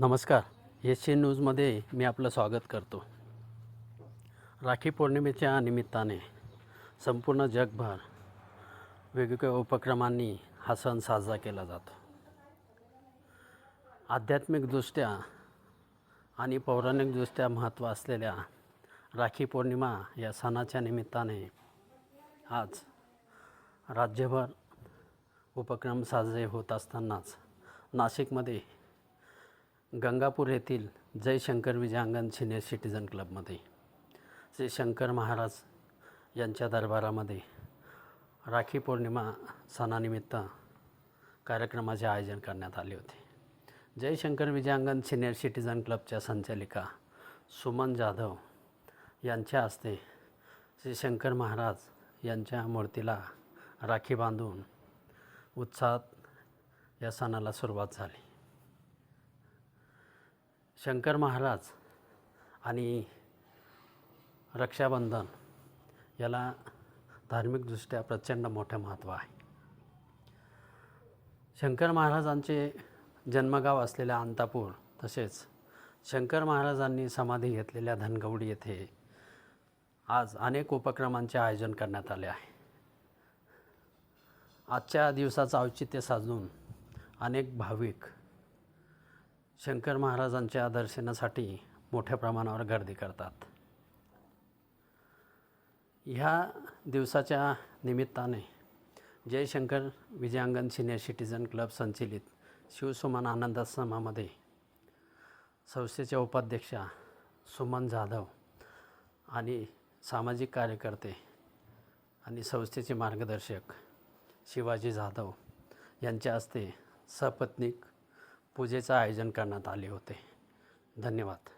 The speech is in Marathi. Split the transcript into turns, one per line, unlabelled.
नमस्कार. एस न्यूजमध्ये मी आपलं स्वागत करतो. राखी पौर्णिमेच्या निमित्ताने संपूर्ण जगभर वेगवेगळ्या उपक्रमांनी हा सण साजरा केला जातो. आध्यात्मिकदृष्ट्या आणि पौराणिकदृष्ट्या महत्त्व असलेल्या राखी पौर्णिमा या सणाच्या निमित्ताने आज राज्यभर उपक्रम साजरे होत असतानाच नाशिकमध्ये गंगापूर येथील जयशंकर विजयांगन विजयांगण सिनियर सिटीजन क्लबमध्ये. श्री शंकर महाराज यांच्या दरबारामध्ये राखी पौर्णिमा सणानिमित्त कार्यक्रमाचे आयोजन करण्यात आले होते. जयशंकर विजयांगण सिनियर सिटीजन क्लबच्या संचालिका सुमन जाधव यांच्या हस्ते श्री शंकर महाराज यांच्या मूर्तीला राखी बांधून उत्साहात या सणाला सुरुवात झाली. शंकर महाराज आणि रक्षाबंधन याला धार्मिकदृष्ट्या प्रचंड मोठं महत्त्व आहे. शंकर महाराजांचे जन्मगाव असलेल्या अंतापूर तसेच शंकर महाराजांनी समाधी घेतलेल्या धनगवडी येथे आज अनेक उपक्रमांचे आयोजन करण्यात आले आहे. आजच्या दिवसाचं औचित्य साधून अनेक भाविक शंकर महाराजांच्या दर्शनासाठी मोठ्या प्रमाणावर गर्दी करतात. ह्या दिवसाच्या निमित्ताने Jayshankar Vijayangan senior citizen club संचलित शिवसुमन आनंदाश्रमामध्ये संस्थेच्या उपाध्यक्षा सुमन जाधव आणि सामाजिक कार्यकर्ते आणि संस्थेचे मार्गदर्शक शिवाजी जाधव यांच्या हस्ते सपत्नीक पूजेचं आयोजन करण्यात आले होते. धन्यवाद.